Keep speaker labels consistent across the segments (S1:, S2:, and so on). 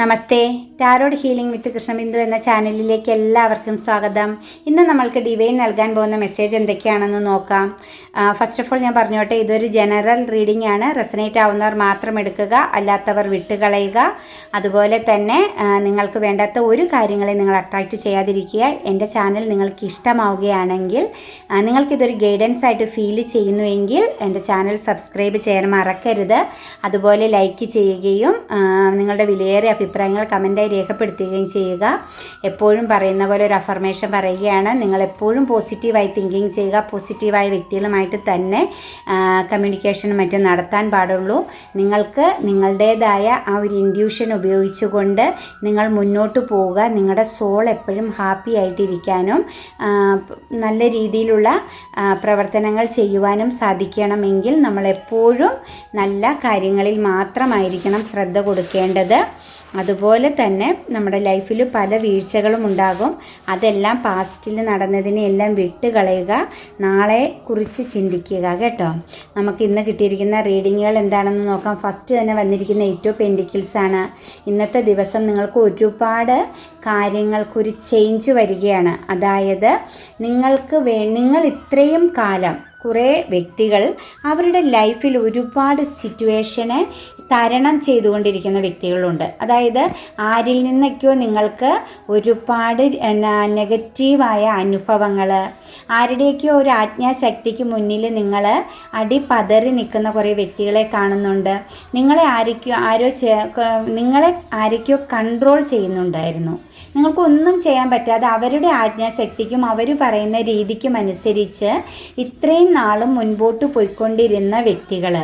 S1: Namaste. Tarot healing with Krishnabindu എന്ന ചാനലിലേക്ക് എല്ലാവർക്കും സ്വാഗതം. ഇന്ന് നമ്മൾക്ക് ഡിവൈൻ നൽകാൻ പോകുന്ന മെസ്സേജ് എന്തൊക്കെയാണെന്ന് നോക്കാം. ഫസ്റ്റ് ഓഫ് ഓൾ ഞാൻ പറഞ്ഞോട്ടെ ഇതൊരു ജനറൽ റീഡിംഗ് ആണ്. റെസനേറ്റ് ആവുന്നവർ മാത്രം എടുക്കുക അല്ലാത്തവർ വിട്ടുകളയുക. അതുപോലെ തന്നെ നിങ്ങൾക്ക് വേണ്ടാത്ത ഒരു കാര്യങ്ങളെ നിങ്ങൾ അട്രാക്റ്റ് ചെയ്യാതിരിക്കുക. എന്റെ ചാനൽ നിങ്ങൾക്ക് ഇഷ്ടമാവുകയാണെങ്കിൽ നിങ്ങൾക്കിതൊരു ഗൈഡൻസ് ആയിട്ട് ഫീൽ ചെയ്യുന്നുവെങ്കിൽ എന്റെ ചാനൽ സബ്സ്ക്രൈബ് ചെയ്യാൻ മറക്കരുത്. അതുപോലെ ലൈക്ക് ചെയ്യുകയും നിങ്ങളുടെ വിലയേറിയ അഭിപ്രായങ്ങൾ കമന്റായി രേഖപ്പെടുത്തുകയും ചെയ്യുക. എപ്പോഴും പറയുന്ന പോലെ ഒരു അഫർമേഷൻ പറയുകയാണ്. നിങ്ങൾ എപ്പോഴും പോസിറ്റീവായി തിങ്കിങ് ചെയ്യുക. പോസിറ്റീവായ വ്യക്തികളുമായിട്ട് തന്നെ കമ്മ്യൂണിക്കേഷനും മറ്റും നടത്താൻ പാടുള്ളൂ. നിങ്ങൾക്ക് നിങ്ങളുടേതായ ആ ഒരു ഇൻഡ്യൂഷൻ ഉപയോഗിച്ചുകൊണ്ട് നിങ്ങൾ മുന്നോട്ട് പോവുക. നിങ്ങളുടെ സോൾ എപ്പോഴും ഹാപ്പി ആയിട്ടിരിക്കാനും നല്ല രീതിയിലുള്ള പ്രവർത്തനങ്ങൾ ചെയ്യുവാനും സാധിക്കണമെങ്കിൽ നമ്മളെപ്പോഴും നല്ല കാര്യങ്ങളിൽ മാത്രമായിരിക്കണം ശ്രദ്ധ കൊടുക്കേണ്ടത്. അതുപോലെ തന്നെ നമ്മുടെ ലൈഫിൽ പല വീഴ്ചകളും ഉണ്ടാകും. അതെല്ലാം പാസ്റ്റിൽ നടന്നതിനെ എല്ലാം വിട്ടുകളയുക. നാളെ കുറിച്ച് ചിന്തിക്കുക കേട്ടോ. നമുക്ക് ഇന്ന് കിട്ടിയിരിക്കുന്ന റീഡിങ്ങുകൾ എന്താണെന്ന് നോക്കാം. ഫസ്റ്റ് തന്നെ വന്നിരിക്കുന്ന ഏറ്റവും പെൻഡിക്കിൾസ് ആണ്. ഇന്നത്തെ ദിവസം നിങ്ങൾക്ക് ഒരുപാട് കാര്യങ്ങൾക്കൊരു ചേഞ്ച് വരികയാണ്. അതായത് നിങ്ങൾക്ക് വേ നിങ്ങൾ ഇത്രയും കാലം കുറേ വ്യക്തികൾ അവരുടെ ലൈഫിൽ ഒരുപാട് സിറ്റുവേഷനെ തരണം ചെയ്തുകൊണ്ടിരിക്കുന്ന വ്യക്തികളുണ്ട്. അതായത് ആരിൽ നിന്നൊക്കെയോ നിങ്ങൾക്ക് ഒരുപാട് നെഗറ്റീവായ അനുഭവങ്ങൾ ആരുടെയൊക്കെയോ ഒരു ആജ്ഞാശക്തിക്ക് മുന്നിൽ നിങ്ങൾ അടിപതറി നിൽക്കുന്ന കുറേ വ്യക്തികളെ കാണുന്നുണ്ട്. നിങ്ങളെ ആരൊക്കെയോ ആരോ നിങ്ങളെ ആരൊക്കെയോ കൺട്രോൾ ചെയ്യുന്നുണ്ടായിരുന്നു. നിങ്ങൾക്കൊന്നും ചെയ്യാൻ പറ്റാതെ അവരുടെ ആജ്ഞാശക്തിക്കും അവർ പറയുന്ന രീതിക്കും അനുസരിച്ച് ഇത്രയും നാളും മുൻപോട്ട് പോയിക്കൊണ്ടിരുന്ന വ്യക്തികൾ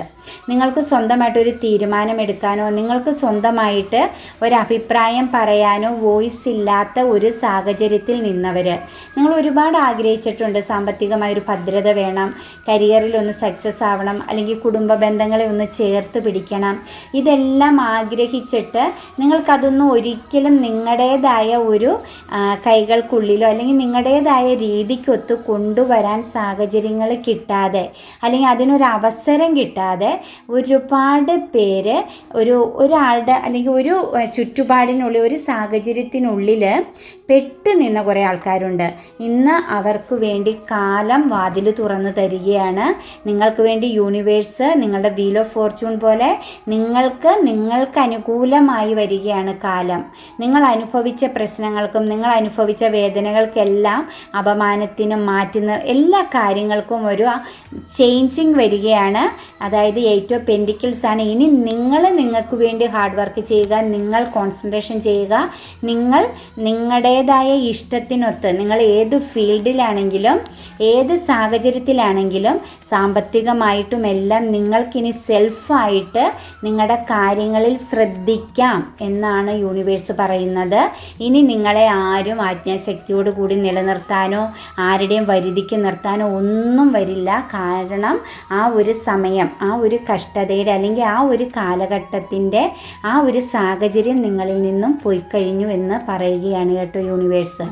S1: നിങ്ങൾക്ക് സ്വന്തമായിട്ടൊരു തീരുമാനമെടുക്കാനോ നിങ്ങൾക്ക് സ്വന്തമായിട്ട് ഒരു അഭിപ്രായം പറയാനോ വോയിസ് ഇല്ലാത്ത ഒരു സാഹചര്യത്തിൽ നിന്നവർ നിങ്ങൾ ഒരുപാട് ആഗ്രഹിച്ചിട്ടുണ്ട് സാമ്പത്തികമായ ഒരു ഭദ്രത വേണം കരിയറിൽ ഒന്ന് സക്സസ് ആവണം അല്ലെങ്കിൽ കുടുംബ ബന്ധങ്ങളെ ഒന്ന് ചേർത്ത് പിടിക്കണം. ഇതെല്ലാം ആഗ്രഹിച്ചിട്ട് നിങ്ങൾക്കതൊന്നും ഒരിക്കലും നിങ്ങളുടേതായ ഒരു കൈകൾക്കുള്ളിലോ അല്ലെങ്കിൽ നിങ്ങളുടേതായ രീതിക്കൊത്ത് കൊണ്ടുവരാൻ സാഹചര്യങ്ങൾ കിട്ടാതെ അല്ലെങ്കിൽ അതിനൊരു അവസരം കിട്ടാതെ ഒരുപാട് പേര് ഒരു ഒരാളുടെ അല്ലെങ്കിൽ ഒരു ചുറ്റുപാടിനുള്ളിൽ ഒരു സാഹചര്യത്തിനുള്ളിൽ പെട്ട് നിന്ന കുറേ ആൾക്കാരുണ്ട്. ഇന്ന് അവർക്ക് വേണ്ടി കാലം വാതിൽ തുറന്നു തരികയാണ്. നിങ്ങൾക്ക് വേണ്ടി യൂണിവേഴ്സ് നിങ്ങളുടെ വീൽ ഓഫ് ഫോർച്യൂൺ പോലെ നിങ്ങൾക്ക് നിങ്ങൾക്ക് അനുകൂലമായി വരികയാണ് കാലം. നിങ്ങൾ അനുഭവിച്ച പ്രശ്നങ്ങൾക്കും നിങ്ങൾ അനുഭവിച്ച വേദനകൾക്കെല്ലാം അപമാനത്തിനും മാറ്റുന്ന എല്ലാ കാര്യങ്ങൾക്കും ഒരു ചേഞ്ചിങ് വരികയാണ്. അതായത് ഏറ്റവും പെൻഡിക്കിൾസ് ആണ് ഇനി നിങ്ങൾ നിങ്ങൾക്ക് വേണ്ടി ഹാർഡ് വർക്ക് ചെയ്യുക നിങ്ങൾ കോൺസെൻട്രേഷൻ ചെയ്യുക നിങ്ങൾ നിങ്ങളുടേതായ ഇഷ്ടത്തിനൊത്ത് നിങ്ങൾ ഏത് ഫീൽഡിലാണെങ്കിലും ഏത് സാഹചര്യത്തിലാണെങ്കിലും സാമ്പത്തികമായിട്ടും എല്ലാം നിങ്ങൾക്കിനി സെൽഫായിട്ട് നിങ്ങളുടെ കാര്യങ്ങളിൽ ശ്രദ്ധിക്കാം എന്നാണ് യൂണിവേഴ്സ് പറയുന്നത്. ഇനി നിങ്ങളെ ആരും ആജ്ഞാശക്തിയോട് കൂടി നിലനിർത്താനോ ആരുടെയും വരുതിക്ക് നിർത്താനോ ഒന്നും വരില്ല. കാരണം ആ ഒരു സമയം ആ ഒരു കഷ്ടതയുടെ അല്ലെങ്കിൽ ആ ഒരു കാലഘട്ടത്തിന്റെ ആ ഒരു സാഹചര്യം നിങ്ങളിൽ നിന്നും പോയി കഴിഞ്ഞു എന്ന് പറയുകയാണ് കേട്ടോ യൂണിവേഴ്സ്.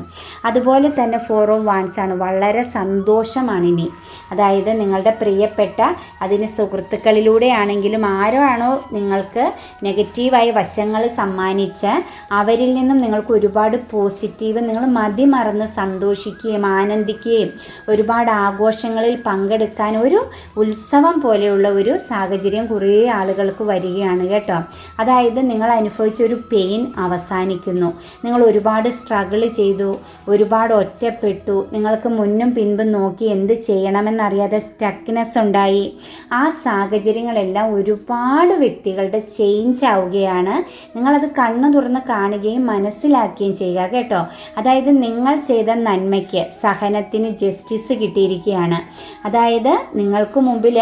S1: അതുപോലെ തന്നെ ഫോർ ഓം വാൻസ് ആണ്. വളരെ സന്തോഷമാണ് ഇനി അതായത് നിങ്ങളുടെ പ്രിയപ്പെട്ട അതിന് സുഹൃത്തുക്കളിലൂടെയാണെങ്കിലും ആരോ ആണോ നിങ്ങൾക്ക് നെഗറ്റീവായ വശങ്ങൾ സമ്മാനിച്ച് അവരിൽ നിന്നും നിങ്ങൾക്ക് ഒരുപാട് പോസിറ്റീവ് നിങ്ങൾ മതിമറന്ന് സന്തോഷിക്കുകയും ആനന്ദിക്കുകയും ഒരുപാട് ആഘോഷങ്ങളിൽ പങ്കെടുക്കാൻ ഒരു ഉത്സവം പോലെയുള്ള ഒരു സാഹചര്യം കുറേ ആളുകൾക്ക് വരികയാണ് കേട്ടോ. അതായത് നിങ്ങൾ അനുഭവിച്ച ഒരു പെയിൻ അവസാനിക്കുന്നു. നിങ്ങൾ ഒരുപാട് സ്ട്രഗിൾ ചെയ്തു ഒരുപാട് ഒറ്റപ്പെട്ടു നിങ്ങൾക്ക് മുന്നും പിൻപും നോക്കി എന്ത് ചെയ്യണമെന്നറിയാതെ സ്റ്റക്നെസ് ഉണ്ടായി. ആ സാഹചര്യങ്ങളെല്ലാം ഒരുപാട് വ്യക്തികളുടെ ചേഞ്ച് ആവുകയാണ്. നിങ്ങളത് കണ്ണു തുറന്ന് കാണുകയും മനസ്സിലാക്കുകയും ചെയ്യുക കേട്ടോ. അതായത് നിങ്ങൾ ചെയ്ത നന്മയ്ക്ക് സഹനത്തിന് ജസ്റ്റിസ് കിട്ടിയിരിക്കുകയാണ്. അതായത് നിങ്ങൾക്ക് മുമ്പിൽ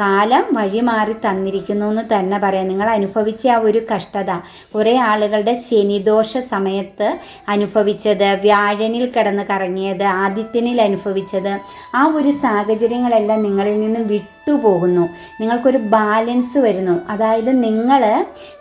S1: കാലം വഴിമാറി തന്നിരിക്കുന്നു എന്ന് തന്നെ പറയാം. നിങ്ങൾ അനുഭവിച്ച ആ ഒരു കഷ്ടത കുറേ ആളുകളുടെ ശനിദോഷ സമയത്ത് അനുഭവിച്ചത് വ്യാഴനിൽ കിടന്ന് കറങ്ങിയത് ആദിത്യനിൽ അനുഭവിച്ചത് ആ ഒരു സാഹചര്യങ്ങളെല്ലാം നിങ്ങളിൽ നിന്നും വിട്ടു വിട്ടുപോകുന്നു. നിങ്ങൾക്കൊരു ബാലൻസ് വരുന്നു. അതായത് നിങ്ങൾ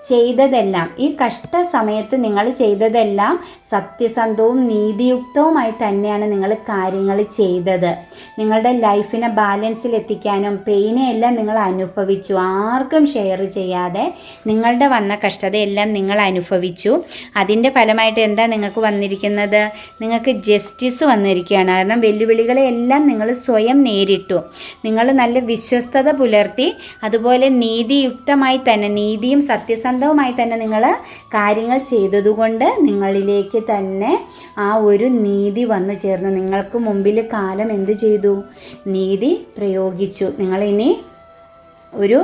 S1: ചെയ്തതെല്ലാം ഈ കഷ്ട സമയത്ത് നിങ്ങൾ ചെയ്തതെല്ലാം സത്യസന്ധവും നീതിയുക്തവുമായി തന്നെയാണ് നിങ്ങൾ കാര്യങ്ങൾ ചെയ്തത്. നിങ്ങളുടെ ലൈഫിനെ ബാലൻസിൽ എത്തിക്കാനും പെയിനെ എല്ലാം നിങ്ങൾ അനുഭവിച്ചു. ആർക്കും ഷെയർ ചെയ്യാതെ നിങ്ങളുടെ വന്ന കഷ്ടതയെല്ലാം നിങ്ങൾ അനുഭവിച്ചു. അതിന്റെ ഫലമായിട്ട് എന്താ നിങ്ങൾക്ക് വന്നിരിക്കുന്നത്? നിങ്ങൾക്ക് ജസ്റ്റിസ് വന്നിരിക്കുകയാണ്. കാരണം വെല്ലുവിളികളെ എല്ലാം നിങ്ങൾ സ്വയം നേരിട്ടു. നിങ്ങൾ നല്ല വിശ്വസ്തത പുലർത്തി അതുപോലെ നീതിയുക്തമായി തന്നെ നീതിയും സത്യസന്ധവുമായി തന്നെ നിങ്ങൾ കാര്യങ്ങൾ ചെയ്തതുകൊണ്ട് നിങ്ങളിലേക്ക് തന്നെ ആ ഒരു നീതി വന്നു ചേർന്നു. നിങ്ങൾക്ക് മുമ്പിൽ കാലം എന്ത് ചെയ്തു? നീതി പ്രയോഗിച്ചു. നിങ്ങളിനി ഒരു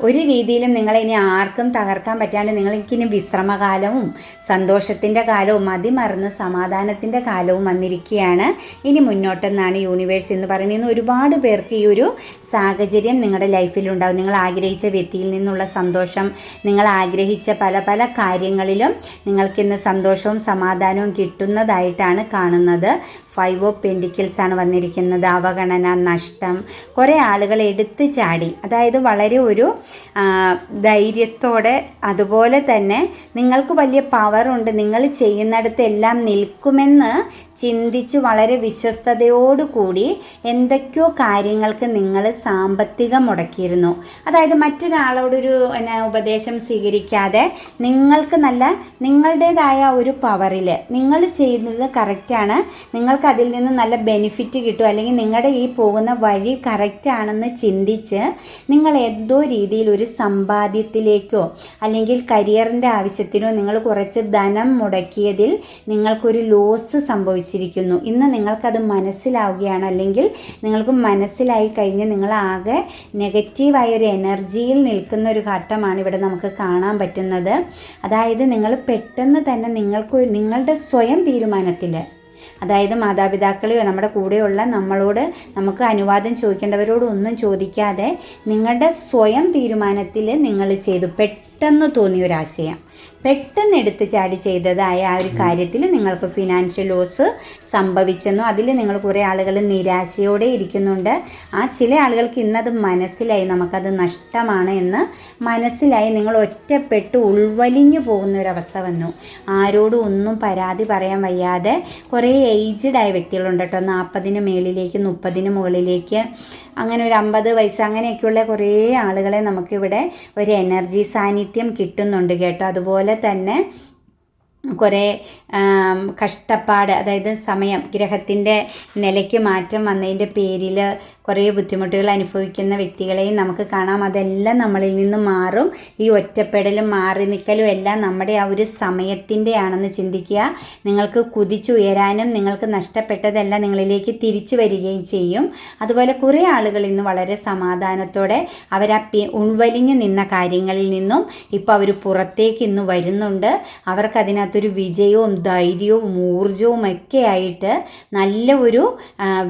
S1: ഒരു രീതിയിലും നിങ്ങളെ ഇനി ആർക്കും തകർക്കാൻ പറ്റാണ്ട് നിങ്ങൾക്കിനി വിശ്രമകാലവും സന്തോഷത്തിന്റെ കാലവും മതിമറന്ന് സമാധാനത്തിന്റെ കാലവും വന്നിരിക്കുകയാണ്. ഇനി മുന്നോട്ടെന്നാണ് യൂണിവേഴ്സ് എന്ന് പറയുന്നത്. ഇന്ന് ഒരുപാട് പേർക്ക് ഈ ഒരു സാഹചര്യം നിങ്ങളുടെ ലൈഫിലുണ്ടാവും നിങ്ങൾ ആഗ്രഹിച്ച വ്യക്തിയിൽ നിന്നുള്ള സന്തോഷം നിങ്ങൾ ആഗ്രഹിച്ച പല പല കാര്യങ്ങളിലും നിങ്ങൾക്കിന്ന് സന്തോഷവും സമാധാനവും കിട്ടുന്നതായിട്ടാണ് കാണുന്നത്. ഫൈവ് ഓഫ് പെൻഡിക്കിൾസ് ആണ് വന്നിരിക്കുന്നത്. അവഗണന നഷ്ടം കുറേ ആളുകൾ എടുത്തു ചാടി. അതായത് വളരെ ഒരു ധൈര്യത്തോടെ അതുപോലെ തന്നെ നിങ്ങൾക്ക് വലിയ പവറുണ്ട് നിങ്ങൾ ചെയ്യുന്നിടത്ത് എല്ലാം നിൽക്കുമെന്ന് ചിന്തിച്ച് വളരെ വിശ്വസ്തയോടുകൂടി എന്തൊക്കെയോ കാര്യങ്ങൾക്ക് നിങ്ങൾ സാമ്പത്തികം മുടക്കിയിരുന്നു. അതായത് മറ്റൊരാളോടൊരു എന്നാ ഉപദേശം സ്വീകരിക്കാതെ നിങ്ങൾക്ക് നല്ല നിങ്ങളുടേതായ ഒരു പവറിൽ നിങ്ങൾ ചെയ്യുന്നത് കറക്റ്റാണ് നിങ്ങൾക്ക് അതിൽ നിന്ന് നല്ല ബെനിഫിറ്റ് കിട്ടും. അല്ലെങ്കിൽ നിങ്ങളുടെ ഈ പോകുന്ന വഴി കറക്റ്റാണെന്ന് ചിന്തിച്ച് നിങ്ങൾ എന്തോ രീതിയിൽ ഒരു സമ്പാദ്യത്തിലേക്കോ അല്ലെങ്കിൽ കരിയറിന്റെ ആവശ്യത്തിനോ നിങ്ങൾ കുറച്ച് ധനം മുടക്കിയതിൽ നിങ്ങൾക്കൊരു ലോസ് സംഭവിച്ചിരിക്കുന്നു. ഇന്ന് നിങ്ങൾക്കത് മനസ്സിലാവുകയാണ്. അല്ലെങ്കിൽ നിങ്ങൾക്ക് മനസ്സിലായി കഴിഞ്ഞ് നിങ്ങൾ ആകെ നെഗറ്റീവായ ഒരു എനർജിയിൽ നിൽക്കുന്ന ഒരു ഘട്ടമാണ് ഇവിടെ നമുക്ക് കാണാൻ പറ്റുന്നത്. അതായത് നിങ്ങൾ പെട്ടെന്ന് തന്നെ നിങ്ങൾക്ക് നിങ്ങളുടെ സ്വയം തീരുമാനത്തിൽ അതായത് മാതാപിതാക്കളെയോ നമ്മുടെ കൂടെയുള്ള നമ്മളോട് നമുക്ക് അനുവാദം ചോദിക്കേണ്ടവരോട് ഒന്നും ചോദിക്കാതെ നിങ്ങളുടെ സ്വയം തീരുമാനത്തിൽ നിങ്ങൾ ചെയ്തു. പെട്ടെന്ന് തോന്നിയ ഒരാശയം പെട്ടെന്ന് എടുത്ത് ചാടി ചെയ്തതായ ആ ഒരു കാര്യത്തിൽ നിങ്ങൾക്ക് ഫിനാൻഷ്യൽ ലോസ് സംഭവിച്ചെന്നു അതിൽ നിങ്ങൾ കുറേ ആളുകൾ നിരാശയോടെ ഇരിക്കുന്നുണ്ട്. ആ ചില ആളുകൾക്ക് ഇന്നത് മനസ്സിലായി നമുക്കത് നഷ്ടമാണ് എന്ന് മനസ്സിലായി നിങ്ങൾ ഒറ്റപ്പെട്ട് ഉൾവലിഞ്ഞു പോകുന്ന ഒരവസ്ഥ വന്നു. ആരോടും ഒന്നും പരാതി പറയാൻ വയ്യാതെ കുറേ ഏജ്ഡ് ആയ വ്യക്തികളുണ്ട് കേട്ടോ. നാൽപ്പതിന് മേളിലേക്ക് മുപ്പതിന് മുകളിലേക്ക് അങ്ങനെ ഒരു അമ്പത് വയസ്സ് അങ്ങനെയൊക്കെയുള്ള കുറേ ആളുകളെ നമുക്കിവിടെ ഒരു എനർജി സാന്നിധ്യം കിട്ടുന്നുണ്ട് കേട്ടോ. അതുപോലെ തന്നെ കുറേ കഷ്ടപ്പാട് അതായത് സമയം ഗ്രഹത്തിന്റെ നിലയ്ക്ക് മാറ്റം വന്നതിന്റെ പേരിൽ കുറേ ബുദ്ധിമുട്ടുകൾ അനുഭവിക്കുന്ന വ്യക്തികളെയും നമുക്ക് കാണാം. അതെല്ലാം നമ്മളിൽ നിന്ന് മാറും. ഈ ഒറ്റപ്പെടലും മാറി നിൽക്കലും എല്ലാം നമ്മുടെ ആ ഒരു സമയത്തിന്റെ ആണെന്ന് ചിന്തിക്കുക. നിങ്ങൾക്ക് കുതിച്ചുയരാനും നിങ്ങൾക്ക് നഷ്ടപ്പെട്ടതെല്ലാം നിങ്ങളിലേക്ക് തിരിച്ചു വരികയും ചെയ്യും. അതുപോലെ കുറേ ആളുകൾ ഇന്ന് വളരെ സമാധാനത്തോടെ അവർ ആ ഉൾവലിഞ്ഞ് നിന്ന കാര്യങ്ങളിൽ നിന്നും ഇപ്പോൾ അവർ പുറത്തേക്ക് ഇന്ന് വരുന്നുണ്ട്. അവർക്ക് അതിനകത്തൊരു വിജയവും ധൈര്യവും ഊർജവും ഒക്കെ ആയിട്ട് നല്ല ഒരു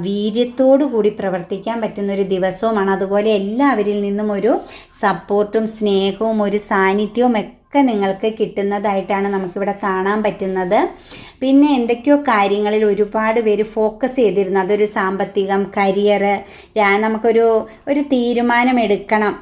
S1: വീര്യത്തോടു കൂടി പ്രവർത്തിക്കാൻ പറ്റുന്ന ഒരു ദിവസവുമാണ്. അതുപോലെ എല്ലാവരിൽ നിന്നും ഒരു സപ്പോർട്ടും സ്നേഹവും ഒരു സാന്നിധ്യവും ഒക്കെ നിങ്ങൾക്ക് കിട്ടുന്നതായിട്ടാണ് നമുക്കിവിടെ കാണാൻ പറ്റുന്നത്. പിന്നെ എന്തൊക്കെയോ കാര്യങ്ങളിൽ ഒരുപാട് പേര് ഫോക്കസ് ചെയ്തിരുന്നു. അതൊരു സാമ്പത്തികം കരിയർ നമുക്കൊരു ഒരു തീരുമാനം എടുക്കണം.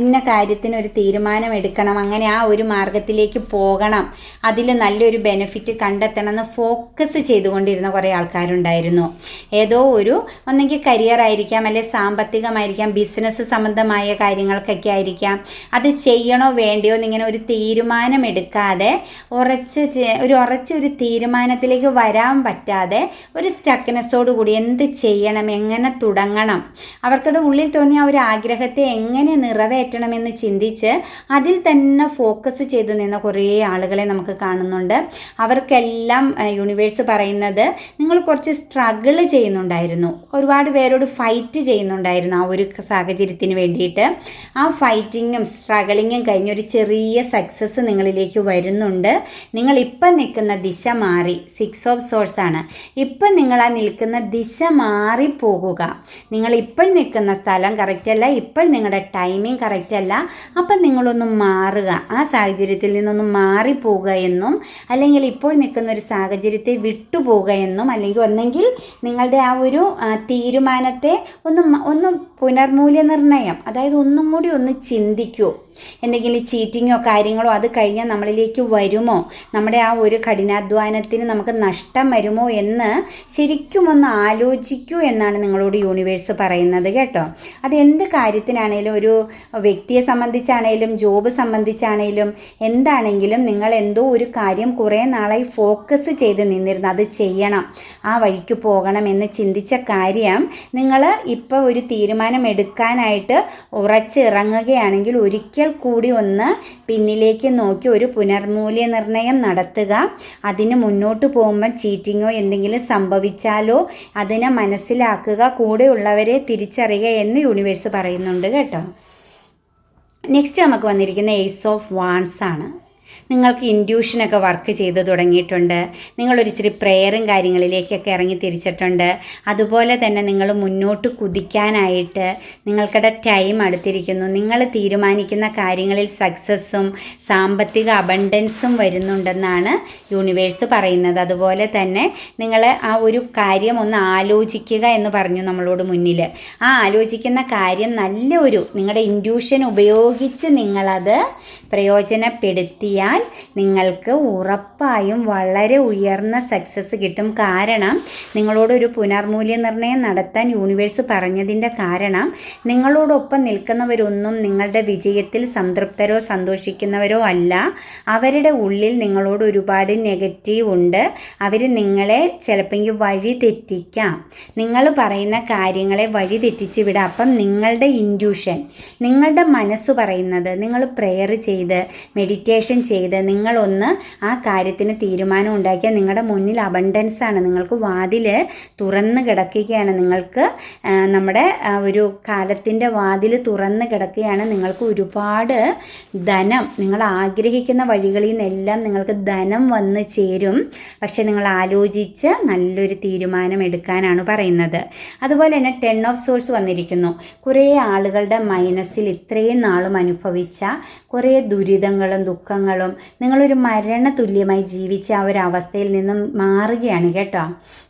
S1: ഇന്ന കാര്യത്തിന് ഒരു തീരുമാനം എടുക്കണം. അങ്ങനെ ആ ഒരു മാർഗത്തിലേക്ക് പോകണം. അതിൽ നല്ലൊരു ബെനിഫിറ്റ് കണ്ടെത്തണം എന്ന് ഫോക്കസ് ചെയ്തുകൊണ്ടിരുന്ന കുറേ ആൾക്കാരുണ്ടായിരുന്നു. ഏതോ ഒരു ഒന്നെങ്കിൽ കരിയർ ആയിരിക്കാം അല്ലെങ്കിൽ സാമ്പത്തികമായിരിക്കാം ബിസിനസ് സംബന്ധമായ കാര്യങ്ങൾക്കൊക്കെ ആയിരിക്കാം. അത് ചെയ്യണോ വേണ്ടയോ എന്നിങ്ങനെ ഒരു തീരുമാനം എടുക്കാതെ ഉറച്ച് ഒരു ഉറച്ച ഒരു തീരുമാനത്തിലേക്ക് വരാൻ പറ്റാതെ ഒരു സ്റ്റക്നെസ്സോട് കൂടി എന്ത് ചെയ്യണം എങ്ങനെ തുടങ്ങണം? അവർക്കുടെ ഉള്ളിൽ തോന്നിയ ആ ഒരു ആഗ്രഹത്തെ എങ്ങനെ നിറവേറ്റണമെന്ന് ചിന്തിച്ച് അതിൽ തന്നെ ഫോക്കസ് ചെയ്ത് നിന്ന കുറേ ആളുകളെ നമുക്ക് കാണുന്നുണ്ട്. അവർക്കെല്ലാം യൂണിവേഴ്സ് പറയുന്നത് നിങ്ങൾ കുറച്ച് സ്ട്രഗിൾ ചെയ്യുന്നുണ്ടായിരുന്നു. ഒരുപാട് പേരോട് ഫൈറ്റ് ചെയ്യുന്നുണ്ടായിരുന്നു ആ ഒരു സാഹചര്യത്തിന് വേണ്ടിയിട്ട്. ആ ഫൈറ്റിങ്ങും സ്ട്രഗിളിങ്ങും കഴിഞ്ഞ് ഒരു ചെറിയ സക്സസ് നിങ്ങളിലേക്ക് വരുന്നുണ്ട്. നിങ്ങൾ ഇപ്പം നിൽക്കുന്ന ദിശ മാറി. സിക്സ് ഓഫ് സോഴ്സ് ആണ്. ഇപ്പം നിങ്ങൾ ആ നിൽക്കുന്ന ദിശ മാറി പോകുക. നിങ്ങൾ ഇപ്പോൾ നിൽക്കുന്ന സ്ഥലം കറക്റ്റ് അല്ല. ഇപ്പോൾ നിങ്ങളുടെ ടൈമിംഗ് കറക്റ്റ് അല്ല. അപ്പം നിങ്ങളൊന്ന് മാറുക. ആ സാഹചര്യത്തിൽ നിന്നൊന്ന് മാറിപ്പോവുക എന്നും അല്ലെങ്കിൽ ഇപ്പോൾ നിൽക്കുന്ന ഒരു സാഹചര്യത്തെ വിട്ടുപോവുക എന്നും അല്ലെങ്കിൽ ഒന്നെങ്കിൽ നിങ്ങളുടെ ആ ഒരു തീരുമാനത്തെ ഒന്ന് ഒന്ന് പുനർമൂല്യനിർണയം. അതായത് ഒന്നും കൂടി ഒന്ന് ചിന്തിക്കൂ. എന്തെങ്കിലും ചീറ്റിങ്ങോ കാര്യങ്ങളോ അത് കഴിഞ്ഞാൽ നമ്മളിലേക്ക് വരുമോ? നമ്മുടെ ആ ഒരു കഠിനാധ്വാനത്തിന് നമുക്ക് നഷ്ടം വരുമോ എന്ന് ശരിക്കും ഒന്ന് ആലോചിക്കൂ എന്നാണ് നിങ്ങളോട് യൂണിവേഴ്സ് പറയുന്നത് കേട്ടോ. അത് എന്ത് കാര്യത്തിനാണേലും ഒരു വ്യക്തിയെ സംബന്ധിച്ചാണേലും ജോബ് സംബന്ധിച്ചാണേലും എന്താണെങ്കിലും നിങ്ങൾ എന്തോ ഒരു കാര്യം കുറേ നാളായി ഫോക്കസ് ചെയ്ത് നിന്നിരുന്നു. അത് ചെയ്യണം. ആ വഴിക്ക് പോകണം എന്ന് ചിന്തിച്ച കാര്യം നിങ്ങൾ ഇപ്പോൾ ഒരു തീരുമാനം എടുക്കാനായിട്ട് ഉറച്ചിറങ്ങുകയാണെങ്കിൽ ഒരിക്കൽ കൂടി ഒന്ന് പിന്നിലേക്ക് നോക്കി ഒരു പുനർമൂല്യനിർണയം നടത്തുക. അതിന് മുന്നോട്ട് പോകുമ്പം ചീറ്റിങ്ങോ എന്തെങ്കിലും സംഭവിച്ചാലോ അതിനെ മനസ്സിലാക്കുക. കൂടെയുള്ളവരെ തിരിച്ചറിയുക എന്ന് യൂണിവേഴ്സ് പറയുന്നുണ്ട് കേട്ടോ. നെക്സ്റ്റ് നമുക്ക് വന്നിരിക്കുന്ന ഏസ് ഓഫ് വാൺസ് ആണ്. നിങ്ങൾക്ക് ഇൻഡ്യൂഷനൊക്കെ വർക്ക് ചെയ്ത് തുടങ്ങിയിട്ടുണ്ട്. നിങ്ങളൊരിച്ചിരി പ്രെയറും കാര്യങ്ങളിലേക്കൊക്കെ ഇറങ്ങി തിരിച്ചിട്ടുണ്ട്. അതുപോലെ തന്നെ നിങ്ങൾ മുന്നോട്ട് കുതിക്കാനായിട്ട് നിങ്ങൾക്കിടെ ടൈം അടുത്തിരിക്കുന്നു. നിങ്ങൾ തീരുമാനിക്കുന്ന കാര്യങ്ങളിൽ സക്സസ്സും സാമ്പത്തിക അബണ്ടൻസും വരുന്നുണ്ടെന്നാണ് യൂണിവേഴ്സ് പറയുന്നത്. അതുപോലെ തന്നെ നിങ്ങൾ ആ ഒരു കാര്യം ഒന്ന് ആലോചിക്കുക എന്ന് പറഞ്ഞു നമ്മളോട് മുന്നിൽ. ആ ആലോചിക്കുന്ന കാര്യം നല്ല ഒരു നിങ്ങളുടെ ഇൻഡ്യൂഷൻ ഉപയോഗിച്ച് നിങ്ങളത് പ്രയോജനപ്പെടുത്തിയാൽ നിങ്ങൾക്ക് ഉറപ്പായും വളരെ ഉയർന്ന സക്സസ് കിട്ടും. കാരണം നിങ്ങളോടൊരു പുനർമൂല്യനിർണയം നടത്താൻ യൂണിവേഴ്സ് പറഞ്ഞതിന്റെ കാരണം നിങ്ങളോടൊപ്പം നിൽക്കുന്നവരൊന്നും നിങ്ങളുടെ വിജയത്തിൽ സംതൃപ്തരോ സന്തോഷിക്കുന്നവരോ അല്ല. അവരുടെ ഉള്ളിൽ നിങ്ങളോട് ഒരുപാട് നെഗറ്റീവ് ഉണ്ട്. അവർ നിങ്ങളെ ചിലപ്പോൾ വഴി തെറ്റിക്കാം. നിങ്ങൾ പറയുന്ന കാര്യങ്ങളെ വഴി തെറ്റിച്ച് വിടാം. അപ്പം നിങ്ങളുടെ ഇൻഡ്യൂഷൻ നിങ്ങളുടെ മനസ്സ് പറയുന്നത് നിങ്ങൾ പ്രെയർ ചെയ്ത് മെഡിറ്റേഷൻ ചെയ്ത് നിങ്ങളൊന്ന് ആ കാര്യത്തിന് തീരുമാനം ഉണ്ടാക്കിയാൽ നിങ്ങളുടെ മുന്നിൽ അബണ്ടൻസ് ആണ്. നിങ്ങൾക്ക് വാതിൽ തുറന്ന് കിടക്കുകയാണ്. നിങ്ങൾക്ക് നമ്മുടെ ഒരു കാലത്തിന്റെ വാതിൽ തുറന്ന് കിടക്കുകയാണ്. നിങ്ങൾക്ക് ഒരുപാട് ധനം നിങ്ങൾ ആഗ്രഹിക്കുന്ന വഴികളിൽ നിന്നെല്ലാം നിങ്ങൾക്ക് ധനം വന്ന് ചേരും. പക്ഷേ നിങ്ങൾ ആലോചിച്ച് നല്ലൊരു തീരുമാനം എടുക്കാനാണ് പറയുന്നത്. അതുപോലെ തന്നെ ടെൻ ഓഫ് സോഴ്സ് വന്നിരിക്കുന്നു. കുറേ ആളുകളുടെ മൈനസിൽ ഇത്രയും നാളും അനുഭവിച്ച കുറേ ദുരിതങ്ങളും ദുഃഖങ്ങളും നിങ്ങളൊരു മരണ തുല്യമായി ജീവിച്ച ആ ഒരു അവസ്ഥയിൽ നിന്നും മാറുകയാണ് കേട്ടോ.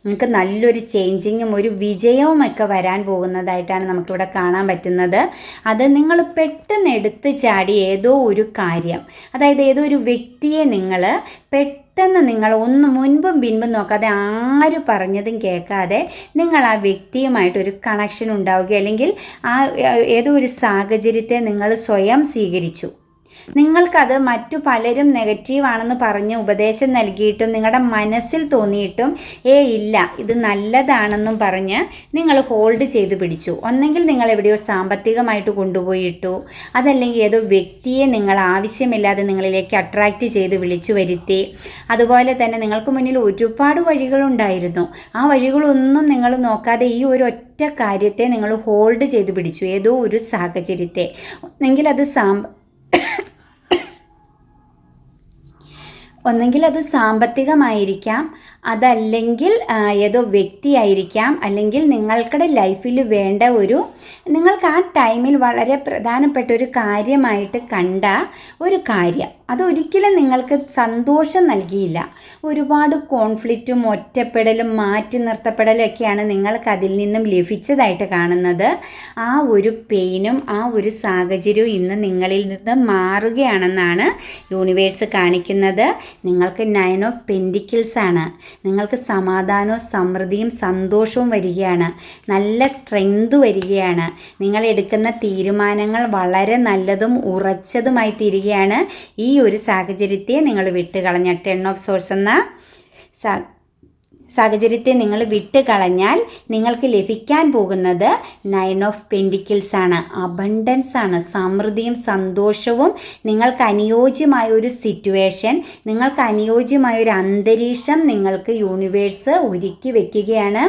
S1: നിങ്ങൾക്ക് നല്ലൊരു ചേഞ്ചിങ്ങും ഒരു വിജയവും ഒക്കെ വരാൻ പോകുന്നതായിട്ടാണ് നമുക്കിവിടെ കാണാൻ പറ്റുന്നത്. അത് നിങ്ങൾ പെട്ടെന്ന് എടുത്തു ചാടി ഏതോ ഒരു കാര്യം അതായത് ഏതോ ഒരു വ്യക്തിയെ നിങ്ങൾ പെട്ടെന്ന് നിങ്ങൾ ഒന്ന് മുൻപും പിൻപും നോക്കാതെ ആര് പറഞ്ഞതും കേൾക്കാതെ നിങ്ങൾ ആ വ്യക്തിയുമായിട്ടൊരു കണക്ഷൻ ഉണ്ടാവുക അല്ലെങ്കിൽ ആ ഏതോ ഒരു സാഹചര്യത്തെ നിങ്ങൾ സ്വയം സ്വീകരിച്ചു. നിങ്ങൾക്കത് മറ്റു പലരും നെഗറ്റീവാണെന്ന് പറഞ്ഞ് ഉപദേശം നൽകിയിട്ടും നിങ്ങളുടെ മനസ്സിൽ തോന്നിയിട്ടും ഏ ഇല്ല ഇത് നല്ലതാണെന്നും പറഞ്ഞ് നിങ്ങൾ ഹോൾഡ് ചെയ്ത് പിടിച്ചു. ഒന്നെങ്കിൽ നിങ്ങൾ എവിടെയോ സാമ്പത്തികമായിട്ട് കൊണ്ടുപോയിട്ടു അതല്ലെങ്കിൽ ഏതോ വ്യക്തിയെ നിങ്ങൾ ആവശ്യമില്ലാതെ നിങ്ങളിലേക്ക് അട്രാക്റ്റ് ചെയ്ത് വിളിച്ചു വരുത്തി. അതുപോലെ തന്നെ നിങ്ങൾക്ക് മുന്നിൽ ഒരുപാട് വഴികളുണ്ടായിരുന്നു. ആ വഴികളൊന്നും നിങ്ങൾ നോക്കാതെ ഈ ഒരു ഒറ്റ കാര്യത്തെ നിങ്ങൾ ഹോൾഡ് ചെയ്ത് പിടിച്ചു. ഏതോ ഒരു സാഹചര്യത്തെ. ഒന്നെങ്കിൽ അത് സാമ്പ ഒന്നെങ്കിൽ അത് സാമ്പത്തികമായിരിക്കാം അതല്ലെങ്കിൽ ഏതോ വ്യക്തിയായിരിക്കാം അല്ലെങ്കിൽ നിങ്ങൾക്കുടെ ലൈഫിൽ വേണ്ട ഒരു നിങ്ങൾക്ക് ആ ടൈമിൽ വളരെ പ്രധാനപ്പെട്ട ഒരു കാര്യമായിട്ട് കണ്ട ഒരു കാര്യം. അതൊരിക്കലും നിങ്ങൾക്ക് സന്തോഷം നൽകിയില്ല. ഒരുപാട് കോൺഫ്ലിക്റ്റും ഒറ്റപ്പെടലും മാറ്റി നിർത്തപ്പെടലും ഒക്കെയാണ് നിങ്ങൾക്ക് അതിൽ നിന്നും ലഭിച്ചതായിട്ട് കാണുന്നത്. ആ ഒരു പെയിനും ആ ഒരു സാഹചര്യവും ഇന്ന് നിങ്ങളിൽ നിന്ന് മാറുകയാണെന്നാണ് യൂണിവേഴ്സ് കാണിക്കുന്നത്. നിങ്ങൾക്ക് നയൻ ഓഫ് പെൻഡിക്കിൾസ് ആണ്. നിങ്ങൾക്ക് സമാധാനവും സമൃദ്ധിയും സന്തോഷവും വരികയാണ്. നല്ല സ്ട്രെങ്ത് വരികയാണ്. നിങ്ങൾ എടുക്കുന്ന തീരുമാനങ്ങൾ വളരെ നല്ലതും ഉറച്ചതുമായി തീരുകയാണ് ഈ ഒരു സാഹചര്യത്തെ നിങ്ങൾ വിട്ടുകളഞ്ഞ ടെൺ ഓഫ് സോഴ്സ് എന്ന സാഹചര്യത്തെ നിങ്ങൾ വിട്ട് കളഞ്ഞാൽ നിങ്ങൾക്ക് ലഭിക്കാൻ പോകുന്നത് നയൻ ഓഫ് പെൻഡിക്കിൾസ് ആണ്. അബണ്ടൻസ് ആണ്. സമൃദ്ധിയും സന്തോഷവും നിങ്ങൾക്ക് അനുയോജ്യമായ ഒരു സിറ്റുവേഷൻ നിങ്ങൾക്ക് അനുയോജ്യമായ ഒരു അന്തരീക്ഷം നിങ്ങൾക്ക് യൂണിവേഴ്സ് ഒരുക്കി വെക്കുകയാണ്.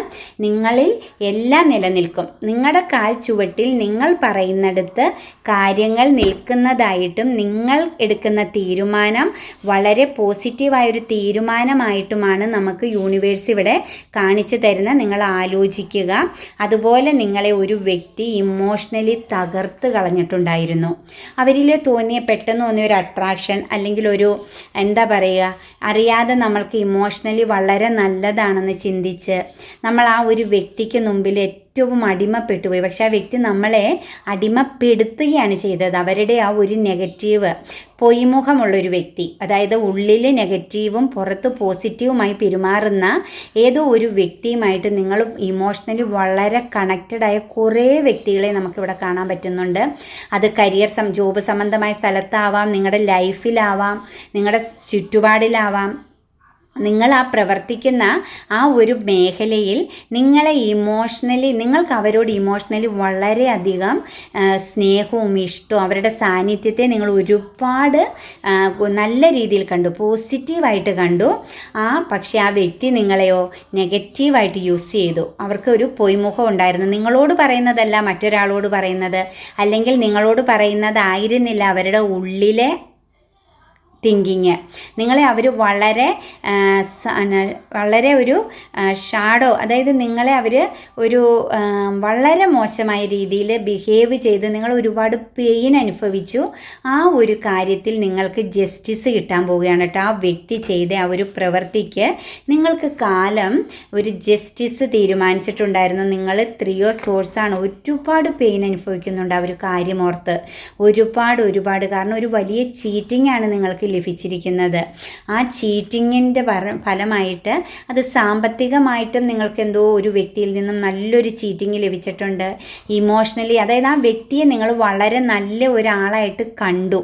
S1: നിങ്ങളിൽ എല്ലാം നിലനിൽക്കും. നിങ്ങളുടെ കാൽ ചുവട്ടിൽ നിങ്ങൾ പറയുന്നിടത്ത് കാര്യങ്ങൾ നിൽക്കുന്നതായിട്ടും നിങ്ങൾ എടുക്കുന്ന തീരുമാനം വളരെ പോസിറ്റീവായൊരു തീരുമാനമായിട്ടുമാണ് നമുക്ക് യൂണിവേഴ്സ് ഇവിടെ കാണിച്ചു തരുന്ന നിങ്ങൾ ആലോചിക്കുക. അതുപോലെ നിങ്ങളെ ഒരു വ്യക്തി ഇമോഷണലി തകർത്ത് കളഞ്ഞിട്ടുണ്ടായിരുന്നു. അവരിൽ തോന്നിയ പെട്ടെന്ന് തോന്നിയ ഒരു അട്രാക്ഷൻ അല്ലെങ്കിൽ ഒരു എന്താ പറയുക അറിയാതെ നമ്മൾക്ക് ഇമോഷണലി വളരെ നല്ലതാണെന്ന് ചിന്തിച്ച് നമ്മൾ ആ ഒരു വ്യക്തിക്ക് മുമ്പിൽ ഏറ്റവും അടിമപ്പെട്ടു പോയി പക്ഷേ ആ വ്യക്തി നമ്മളെ അടിമപ്പെടുത്തുകയാണ് ചെയ്തത്. അവരുടെ ആ ഒരു നെഗറ്റീവ് പൊയ്മുഖമുള്ളൊരു വ്യക്തി അതായത് ഉള്ളിൽ നെഗറ്റീവും പുറത്ത് പോസിറ്റീവുമായി പെരുമാറുന്ന ഏതോ ഒരു വ്യക്തിയുമായിട്ട് നിങ്ങൾ ഇമോഷണലി വളരെ കണക്റ്റഡായ കുറേ വ്യക്തികളെ നമുക്കിവിടെ കാണാൻ പറ്റുന്നുണ്ട്. അത് കരിയർ സം ജോബ് സംബന്ധമായ സ്ഥലത്താവാം നിങ്ങളുടെ ലൈഫിലാവാം നിങ്ങളുടെ ചുറ്റുപാടിലാവാം നിങ്ങൾ ആ പ്രവർത്തിക്കുന്ന ആ ഒരു മേഖലയിൽ നിങ്ങളെ ഇമോഷണലി നിങ്ങൾക്ക് അവരോട് ഇമോഷണലി വളരെയധികം സ്നേഹവും ഇഷ്ടവും അവരുടെ സാന്നിധ്യത്തെ നിങ്ങൾ ഒരുപാട് നല്ല രീതിയിൽ കണ്ടു പോസിറ്റീവായിട്ട് കണ്ടു. ആ പക്ഷേ ആ വ്യക്തി നിങ്ങളെയോ നെഗറ്റീവായിട്ട് യൂസ് ചെയ്തു. അവർക്ക് ഒരു പൊയ്മുഖം ഉണ്ടായിരുന്നു. നിങ്ങളോട് പറയുന്നതല്ല മറ്റൊരാളോട് പറയുന്നത്. അല്ലെങ്കിൽ നിങ്ങളോട് പറയുന്നതായിരുന്നില്ല. അവരുടെ ഉള്ളിലെ തിങ്കിങ് നിങ്ങളെ അവർ വളരെ വളരെ ഒരു ഷാഡോ അതായത് നിങ്ങളെ അവർ ഒരു വളരെ മോശമായ രീതിയിൽ ബിഹേവ് ചെയ്ത് നിങ്ങൾ ഒരുപാട് പെയിൻ അനുഭവിച്ചു. ആ ഒരു കാര്യത്തിൽ നിങ്ങൾക്ക് ജസ്റ്റിസ് കിട്ടാൻ പോവുകയാണ് കേട്ടോ ആ വ്യക്തി ചെയ്ത ആ ഒരു പ്രവൃത്തിക്ക് നിങ്ങൾക്ക് കാലം ഒരു ജസ്റ്റിസ് തീരുമാനിച്ചിട്ടുണ്ടായിരുന്നു. നിങ്ങൾ ത്രിയോ സോഴ്സാണ് ഒരുപാട് പെയിൻ അനുഭവിക്കുന്നുണ്ട് ആ ഒരു കാര്യമോർത്ത് ഒരുപാട് ഒരുപാട്. കാരണം ഒരു വലിയ ചീറ്റിംഗ് ആണ് നിങ്ങൾക്ക് ലഭിച്ചിരിക്കുന്നത്. ആ ചീറ്റിങ്ങിന്റെ ഫലമായിട്ട് അത് സാമ്പത്തികമായിട്ടും നിങ്ങൾക്ക് എന്തോ ഒരു വ്യക്തിയിൽ നിന്നും നല്ലൊരു ചീറ്റിംഗ് ലഭിച്ചിട്ടുണ്ട്. ഇമോഷണലി അതായത് ആ വ്യക്തിയെ നിങ്ങൾ വളരെ നല്ല ഒരാളായിട്ട് കണ്ടു.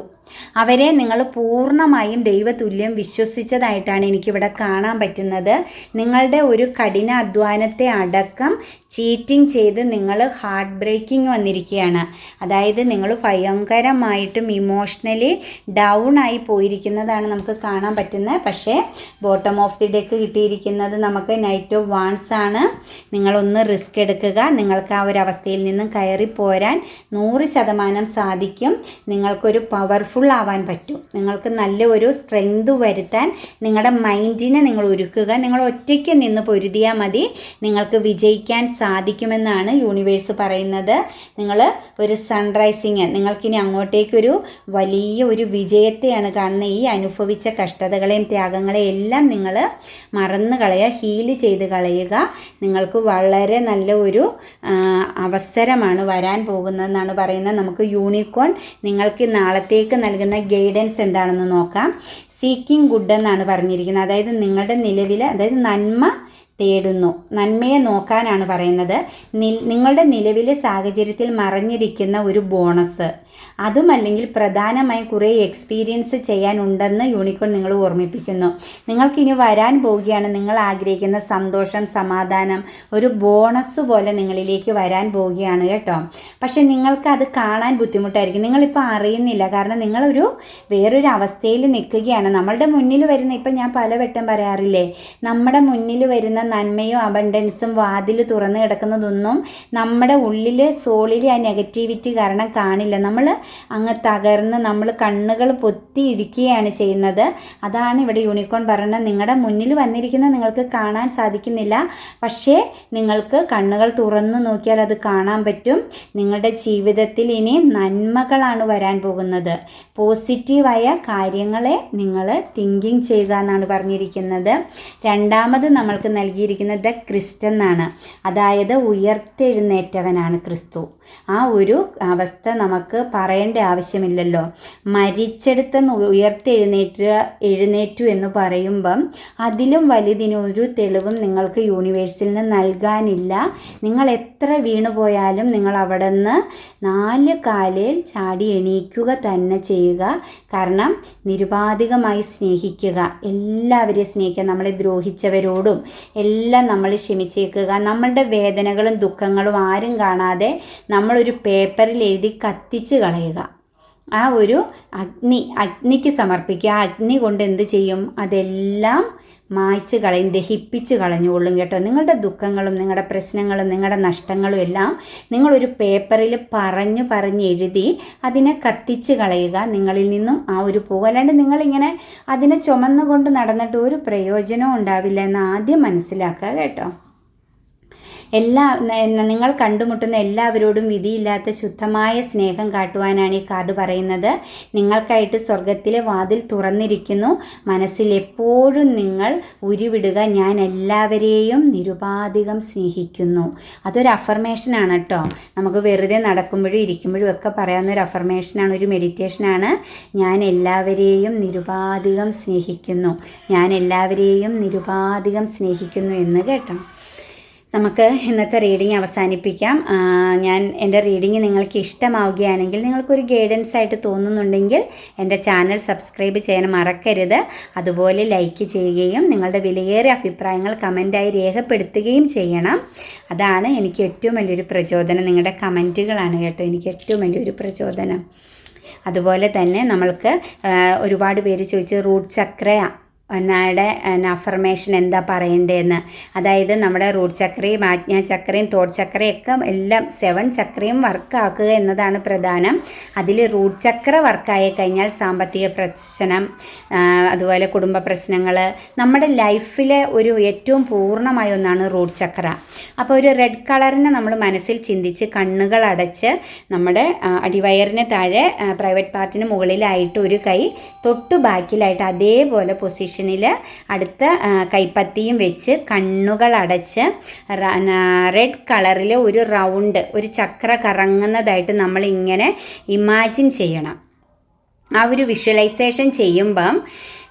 S1: അവരെ നിങ്ങൾ പൂർണമായും ദൈവതുല്യം വിശ്വസിച്ചതായിട്ടാണ് എനിക്കിവിടെ കാണാൻ പറ്റുന്നത്. നിങ്ങളുടെ ഒരു കഠിന അധ്വാനത്തെ അടക്കം ചീറ്റിംഗ് ചെയ്ത് നിങ്ങൾ ഹാർട്ട് ബ്രേക്കിംഗ് വന്നിരിക്കുകയാണ്. അതായത് നിങ്ങൾ ഭയങ്കരമായിട്ടും ഇമോഷണലി ഡൗൺ ആയി പോയിരിക്കുന്നതാണ് നമുക്ക് കാണാൻ പറ്റുന്നത്. പക്ഷേ ബോട്ടം ഓഫ് ദി ഡെക്ക് കിട്ടിയിരിക്കുന്നത് നമുക്ക് നൈറ്റ് ഓഫ് വാൺസ് ആണ്. നിങ്ങളൊന്ന് റിസ്ക് എടുക്കുക. നിങ്ങൾക്ക് ആ ഒരു അവസ്ഥയിൽ നിന്നും കയറി പോരാൻ നൂറ് ശതമാനം സാധിക്കും. നിങ്ങൾക്കൊരു പവർഫുൾ ആവാൻ പറ്റും. നിങ്ങൾക്ക് നല്ല ഒരു സ്ട്രെങ്ത് വരുത്താൻ നിങ്ങളുടെ മൈൻഡിനെ നിങ്ങൾ ഒരുക്കുക. നിങ്ങൾ ഒറ്റയ്ക്ക് നിന്ന് പൊരുതിയാൽ മതി. നിങ്ങൾക്ക് വിജയിക്കാൻ സാധിക്കുമെന്നാണ് യൂണിവേഴ്സ് പറയുന്നത്. നിങ്ങൾ ഒരു സൺറൈസിങ് നിങ്ങൾക്കിനി അങ്ങോട്ടേക്കൊരു വലിയ ഒരു വിജയത്തെയാണ് കാണുന്നത് ഈ അനുഭവിച്ച കഷ്ടതകളെയും ത്യാഗങ്ങളെയും എല്ലാം നിങ്ങൾ മറന്നു കളയുക ഹീൽ ചെയ്ത് കളയുക. നിങ്ങൾക്ക് വളരെ നല്ല ഒരു അവസരമാണ് വരാൻ പോകുന്നതെന്നാണ് പറയുന്നത്. നമുക്ക് യൂണിക്കോൺ നിങ്ങൾക്ക് നാളത്തേക്ക് നൽകുന്ന ഗൈഡൻസ് എന്താണെന്ന് നോക്കാം. സീക്കിംഗ് ഗുഡ് എന്നാണ് പറഞ്ഞിരിക്കുന്നത്. അതായത് നിങ്ങളുടെ നിലവിലെ അതായത് നന്മ തേടുന്നു. നന്മയെ നോക്കാനാണ് പറയുന്നത്. നിങ്ങളുടെ നിലവിലെ സാഹചര്യത്തിൽ മറഞ്ഞിരിക്കുന്ന ഒരു ബോണസ്. അതുമല്ലെങ്കിൽ പ്രധാനമായി കുറേ എക്സ്പീരിയൻസ് ചെയ്യാനുണ്ടെന്ന് യൂണിക്കോൺ നിങ്ങൾ ഓർമ്മിപ്പിക്കുന്നു. നിങ്ങൾക്കിനി വരാൻ പോവുകയാണ്. നിങ്ങൾ ആഗ്രഹിക്കുന്ന സന്തോഷം സമാധാനം ഒരു ബോണസ് പോലെ നിങ്ങളിലേക്ക് വരാൻ പോവുകയാണ് കേട്ടോ. പക്ഷേ നിങ്ങൾക്ക് അത് കാണാൻ ബുദ്ധിമുട്ടായിരിക്കും. നിങ്ങളിപ്പോൾ അറിയുന്നില്ല. കാരണം നിങ്ങളൊരു വേറൊരു അവസ്ഥയിൽ നിൽക്കുകയാണ്. നമ്മളുടെ മുന്നിൽ വരുന്ന ഇപ്പം ഞാൻ പലവട്ടം പറയാറില്ലേ നമ്മുടെ മുന്നിൽ വരുന്ന നന്മയും അബണ്ടൻസും വാതിൽ തുറന്ന് കിടക്കുന്നതൊന്നും നമ്മുടെ ഉള്ളിൽ സോളിൽ ആ നെഗറ്റിവിറ്റി കാരണം കാണില്ല. നമ്മൾ അങ്ങ് തകർന്ന് നമ്മൾ കണ്ണുകൾ പൊത്തി ഇരിക്കുകയാണ് ചെയ്യുന്നത്. അതാണ് ഇവിടെ യൂണിക്കോൺ പറയുന്നത് നിങ്ങളുടെ മുന്നിൽ വന്നിരിക്കുന്ന നിങ്ങൾക്ക് കാണാൻ സാധിക്കുന്നില്ല. പക്ഷേ നിങ്ങൾക്ക് കണ്ണുകൾ തുറന്നു നോക്കിയാൽ അത് കാണാൻ പറ്റും. നിങ്ങളുടെ ജീവിതത്തിൽ ഇനി നന്മകളാണ് വരാൻ പോകുന്നത്. പോസിറ്റീവായ കാര്യങ്ങളെ നിങ്ങൾ തിങ്കിങ് ചെയ്യുക എന്നാണ് പറഞ്ഞിരിക്കുന്നത്. രണ്ടാമത് നമ്മൾക്ക് നൽകിയിരിക്കുന്നത് ദ ക്രിസ്റ്റ് എന്നാണ് അതായത് ഉയർത്തെഴുന്നേറ്റവനാണ് ക്രിസ്തു. ആ ഒരു അവസ്ഥ നമുക്ക് പറയേണ്ട ആവശ്യമില്ലല്ലോ. മരിച്ചെടുത്തെന്ന് ഉയർത്തെഴുന്നേറ്റ് എഴുന്നേറ്റു എന്ന് പറയുമ്പം അതിലും വലുതിനൊരു തെളിവും നിങ്ങൾക്ക് യൂണിവേഴ്സിൽ നിന്ന് നൽകാനില്ല. നിങ്ങൾ എത്ര വീണുപോയാലും നിങ്ങൾ അവിടെ നിന്ന് നാല് കാലിൽ ചാടി എണീക്കുക തന്നെ ചെയ്യുക. കാരണം നിരുപാധികമായി സ്നേഹിക്കുക. എല്ലാവരെയും സ്നേഹിക്കുക. നമ്മളെ ദ്രോഹിച്ചവരോടും എല്ലാം നമ്മൾ ക്ഷമിച്ചേക്കുക. നമ്മളുടെ വേദനകളും ദുഃഖങ്ങളും ആരും കാണാതെ നമ്മളൊരു പേപ്പറിൽ എഴുതി കത്തിച്ച് കളയുക. ആ ഒരു അഗ്നി അഗ്നിക്ക് സമർപ്പിക്കുക. ആ അഗ്നി കൊണ്ട് എന്ത് ചെയ്യും? അതെല്ലാം മായ്ച്ച് കളയും ദഹിപ്പിച്ച് കളഞ്ഞുകൊള്ളും കേട്ടോ. നിങ്ങളുടെ ദുഃഖങ്ങളും നിങ്ങളുടെ പ്രശ്നങ്ങളും നിങ്ങളുടെ നഷ്ടങ്ങളും എല്ലാം നിങ്ങളൊരു പേപ്പറിൽ പറഞ്ഞു പറഞ്ഞ് എഴുതി അതിനെ കത്തിച്ച് കളയുക നിങ്ങളിൽ നിന്നും ആ ഒരു പോകും അല്ലാണ്ട് നിങ്ങളിങ്ങനെ അതിനെ ചുമന്നുകൊണ്ട് നടന്നിട്ട് ഒരു പ്രയോജനവും ഉണ്ടാവില്ല എന്ന് ആദ്യം മനസ്സിലാക്കുക കേട്ടോ. എല്ലാ നിങ്ങൾ കണ്ടുമുട്ടുന്ന എല്ലാവരോടും വിധിയില്ലാത്ത ശുദ്ധമായ സ്നേഹം കാട്ടുവാനാണ് ഈ കാർഡ് പറയുന്നത്. നിങ്ങൾക്കായിട്ട് സ്വർഗത്തിലെ വാതിൽ തുറന്നിരിക്കുന്നു. മനസ്സിൽ എപ്പോഴും നിങ്ങൾ ഉരുവിടുക. ഞാൻ എല്ലാവരെയും നിരുപാധികം സ്നേഹിക്കുന്നു. അതൊരു അഫർമേഷനാണ് കേട്ടോ. നമുക്ക് വെറുതെ നടക്കുമ്പോഴും ഇരിക്കുമ്പോഴും ഒക്കെ പറയാവുന്ന ഒരു അഫർമേഷനാണ് ഒരു മെഡിറ്റേഷനാണ് ഞാൻ എല്ലാവരെയും നിരുപാധികം സ്നേഹിക്കുന്നു. ഞാൻ എല്ലാവരെയും നിരുപാധികം സ്നേഹിക്കുന്നു എന്ന് കേട്ടോ. നമുക്ക് ഇന്നത്തെ റീഡിംഗ് അവസാനിപ്പിക്കാം. ഞാൻ എന്റെ റീഡിംഗ് നിങ്ങൾക്ക് ഇഷ്ടമാവുകയാണെങ്കിൽ നിങ്ങൾക്കൊരു ഗൈഡൻസ് ആയിട്ട് തോന്നുന്നുണ്ടെങ്കിൽ എന്റെ ചാനൽ സബ്സ്ക്രൈബ് ചെയ്യാൻ മറക്കരുത്. അതുപോലെ ലൈക്ക് ചെയ്യുകയും നിങ്ങളുടെ വിലയേറിയ അഭിപ്രായങ്ങൾ കമന്റായി രേഖപ്പെടുത്തുകയും ചെയ്യണം. അതാണ് എനിക്ക് ഏറ്റവും വലിയൊരു പ്രചോദനം. നിങ്ങളുടെ കമന്റുകളാണ് കേട്ടോ എനിക്ക് ഏറ്റവും വലിയൊരു പ്രചോദനം. അതുപോലെ തന്നെ നമ്മൾക്ക് ഒരുപാട് പേര് ചോദിച്ചു റൂട്ട് ചക്ര എന്നയുടെ അഫർമേഷൻ എന്താ പറയേണ്ടതെന്ന് അതായത് നമ്മുടെ റൂട്ട് ചക്രയും ആജ്ഞാ ചക്രയും തോട്ട് ചക്രയും ഒക്കെ എല്ലാം സെവൻ ചക്രയും വർക്കാക്കുക എന്നതാണ് പ്രധാനം. അതിൽ റൂട്ട് ചക്ര വർക്കായി കഴിഞ്ഞാൽ സാമ്പത്തിക പ്രശ്നം അതുപോലെ കുടുംബ പ്രശ്നങ്ങൾ നമ്മുടെ ലൈഫിലെ ഒരു ഏറ്റവും പൂർണമായ ഒന്നാണ് റൂട്ട് ചക്ര. അപ്പോൾ ഒരു റെഡ് കളറിനെ നമ്മൾ മനസ്സിൽ ചിന്തിച്ച് കണ്ണുകൾ അടച്ച് നമ്മുടെ അടിവയറിന് താഴെ പ്രൈവറ്റ് പാർട്ടിന് മുകളിലായിട്ട് ഒരു കൈ തൊട്ട് ബാക്കിലായിട്ട് അതേപോലെ പൊസിഷനിൽ അടുത്ത കൈപ്പത്തിയും വെച്ച് കണ്ണുകൾ അടച്ച് റെഡ് കളറിൽ ഒരു റൗണ്ട് ഒരു ചക്ര കറങ്ങുന്നതായിട്ട് നമ്മൾ ഇങ്ങനെ ഇമാജിൻ ചെയ്യണം. ആ ഒരു വിഷ്വലൈസേഷൻ ചെയ്യുമ്പം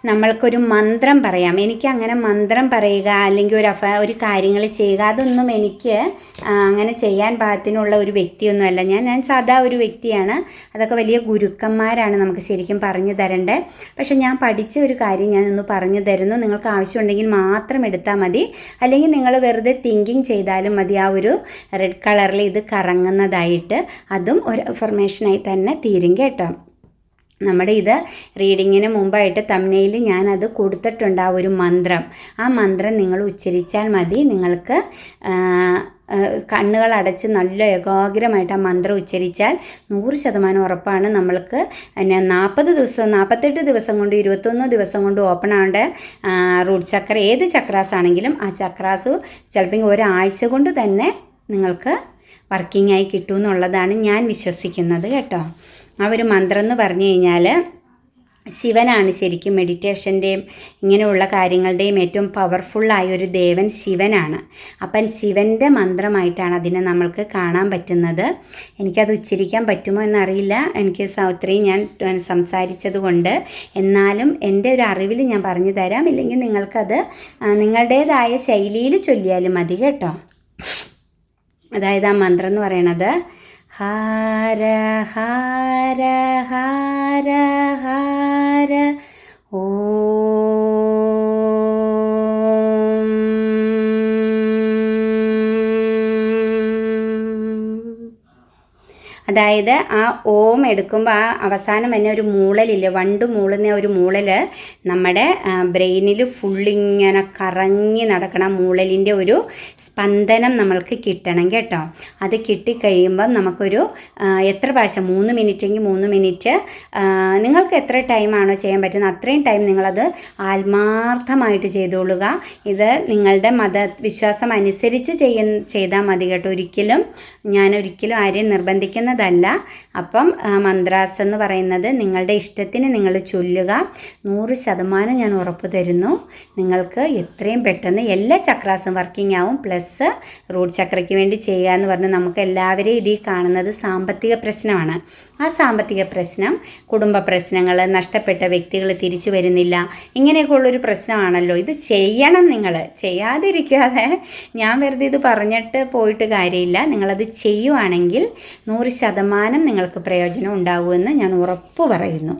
S1: നമ്മൾക്കൊരു മന്ത്രം പറയാം. എനിക്ക് അങ്ങനെ മന്ത്രം പറയുക അല്ലെങ്കിൽ ഒരു അഫ ഒരു കാര്യങ്ങൾ ചെയ്യുക അതൊന്നും എനിക്ക് അങ്ങനെ ചെയ്യാൻ പാകത്തിനുള്ള ഒരു വ്യക്തിയൊന്നുമല്ല. ഞാൻ ഞാൻ സാധാ ഒരു വ്യക്തിയാണ്. അതൊക്കെ വലിയ ഗുരുക്കന്മാരാണ് നമുക്ക് ശരിക്കും പറഞ്ഞു തരേണ്ടത് പക്ഷേ ഞാൻ പഠിച്ച ഒരു കാര്യം ഞാൻ ഒന്ന് പറഞ്ഞു തരുന്നു. നിങ്ങൾക്ക് ആവശ്യമുണ്ടെങ്കിൽ മാത്രം എടുത്താൽ മതി. അല്ലെങ്കിൽ നിങ്ങൾ വെറുതെ തിങ്കിങ് ചെയ്താലും മതി ആ ഒരു റെഡ് കളറിൽ ഇത് കറങ്ങുന്നതായിട്ട്. അതും ഒരു ഇൻഫർമേഷനായി തന്നെ തീരും കേട്ടോ. നമ്മുടെ ഇത് റീഡിങ്ങിന് മുമ്പായിട്ട് തമ്മിൽ ഞാനത് കൊടുത്തിട്ടുണ്ട് ആ ഒരു മന്ത്രം. ആ മന്ത്രം നിങ്ങൾ ഉച്ചരിച്ചാൽ മതി. നിങ്ങൾക്ക് കണ്ണുകൾ അടച്ച് നല്ല ഏകാഗ്രമായിട്ട് ആ മന്ത്രം ഉച്ചരിച്ചാൽ നൂറ് ശതമാനം ഉറപ്പാണ് നമ്മൾക്ക്. പിന്നെ നാൽപ്പത് ദിവസം നാൽപ്പത്തെട്ട് ദിവസം കൊണ്ട് ഇരുപത്തൊന്ന് ദിവസം കൊണ്ട് ഓപ്പൺ ആവേണ്ട റൂട്ട് ചക്ര ഏത് ചക്രാസ് ആണെങ്കിലും ആ ചക്രാസ് ചിലപ്പോൾ ഒരാഴ്ച കൊണ്ട് തന്നെ നിങ്ങൾക്ക് വർക്കിംഗ് ആയി കിട്ടുമെന്നുള്ളതാണ് ഞാൻ വിശ്വസിക്കുന്നത് കേട്ടോ. ആ ഒരു മന്ത്രം എന്ന് പറഞ്ഞു കഴിഞ്ഞാൽ ശിവനാണ് ശരിക്കും മെഡിറ്റേഷന്റെയും ഇങ്ങനെയുള്ള കാര്യങ്ങളുടെയും ഏറ്റവും പവർഫുള്ളായ ഒരു ദേവൻ ശിവനാണ്. അപ്പം ശിവന്റെ മന്ത്രമായിട്ടാണ് അതിനെ നമ്മൾക്ക് കാണാൻ പറ്റുന്നത്. എനിക്കത് ഉച്ചരിക്കാൻ പറ്റുമോ എന്നറിയില്ല. എനിക്ക് ഒത്തിരിയും ഞാൻ സംസാരിച്ചത് കൊണ്ട് എന്നാലും എന്റെ ഒരു അറിവിൽ ഞാൻ പറഞ്ഞു തരാം. ഇല്ലെങ്കിൽ നിങ്ങൾക്കത് നിങ്ങളുടേതായ ശൈലിയിൽ ചൊല്ലിയാലും മതി കേട്ടോ. അതായത് ആ മന്ത്രം എന്ന് പറയണത് ഹാര ഹാര ഹാര ഹാര ഓം അതായത് ആ ഓം എടുക്കുമ്പോൾ ആ അവസാനം തന്നെ ഒരു മൂളലില്ലേ വണ്ട് മൂളുന്ന ഒരു മൂളൽ നമ്മുടെ ബ്രെയിനിൽ ഫുള്ളിങ്ങനെ കറങ്ങി നടക്കണം മൂളലിന്റെ ഒരു സ്പന്ദനം നമ്മൾക്ക് കിട്ടണം കേട്ടോ. അത് കിട്ടിക്കഴിയുമ്പം നമുക്കൊരു എത്ര പ്രാവശ്യം? മൂന്ന് മിനിറ്റെങ്കിൽ മൂന്ന് മിനിറ്റ്. നിങ്ങൾക്ക് എത്ര ടൈമാണോ ചെയ്യാൻ പറ്റുന്നത്? അത്രയും ടൈം നിങ്ങളത് ആത്മാർത്ഥമായിട്ട് ചെയ്തോളുക. ഇത് നിങ്ങളുടെ മത വിശ്വാസം അനുസരിച്ച് ചെയ്യ ചെയ്താൽ മതി കേട്ടോ. ഒരിക്കലും ഞാൻ ഒരിക്കലും ആരെയും നിർബന്ധിക്കുന്നതല്ല അപ്പം മന്ത്രാസ് എന്ന് പറയുന്നത് നിങ്ങളുടെ ഇഷ്ടത്തിന് നിങ്ങൾ ചൊല്ലുക. നൂറ് ശതമാനം ഞാൻ ഉറപ്പ് തരുന്നു. നിങ്ങൾക്ക് എത്രയും പെട്ടെന്ന് എല്ലാ ചക്രാസും വർക്കിംഗ് ആവും. പ്ലസ് റൂട്ട് ചക്രയ്ക്ക് വേണ്ടി ചെയ്യുക എന്ന് പറഞ്ഞ് നമുക്ക് എല്ലാവരെയും ഇതിൽ കാണുന്നത് സാമ്പത്തിക പ്രശ്നമാണ്. ആ സാമ്പത്തിക പ്രശ്നം കുടുംബ പ്രശ്നങ്ങൾ നഷ്ടപ്പെട്ട വ്യക്തികൾ തിരിച്ചു വരുന്നില്ല ഇങ്ങനെയൊക്കെ ഉള്ളൊരു പ്രശ്നമാണല്ലോ. ഇത് ചെയ്യണം നിങ്ങൾ. ചെയ്യാതിരിക്കാതെ ഞാൻ വെറുതെ ഇത് പറഞ്ഞിട്ട് പോയിട്ട് കാര്യമില്ല. നിങ്ങളത് ചെയ്യുവാണെങ്കിൽ നൂറ് ശതമാനം നിങ്ങൾക്ക് പ്രയോജനം ഉണ്ടാകുമെന്ന് ഞാൻ ഉറപ്പ് പറയുന്നു.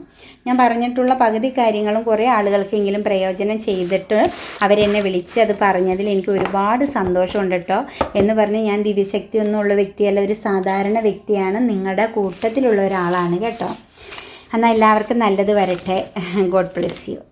S1: ഞാൻ പറഞ്ഞിട്ടുള്ള പകുതി കാര്യങ്ങളും കുറേ ആളുകൾക്കെങ്കിലും പ്രയോജനം ചെയ്തിട്ട് അവരെന്നെ വിളിച്ച് അത് പറഞ്ഞതിൽ എനിക്ക് ഒരുപാട് സന്തോഷമുണ്ട് കേട്ടോ. എന്ന് പറഞ്ഞ് ഞാൻ ദിവ്യശക്തി ഒന്നുമുള്ള വ്യക്തിയല്ല ഒരു സാധാരണ വ്യക്തിയാണ്. നിങ്ങളുടെ കൂട്ടത്തിലുള്ള ഒരാളാണ് കേട്ടോ. എന്നാൽ എല്ലാവർക്കും നല്ലത് വരട്ടെ. God bless you.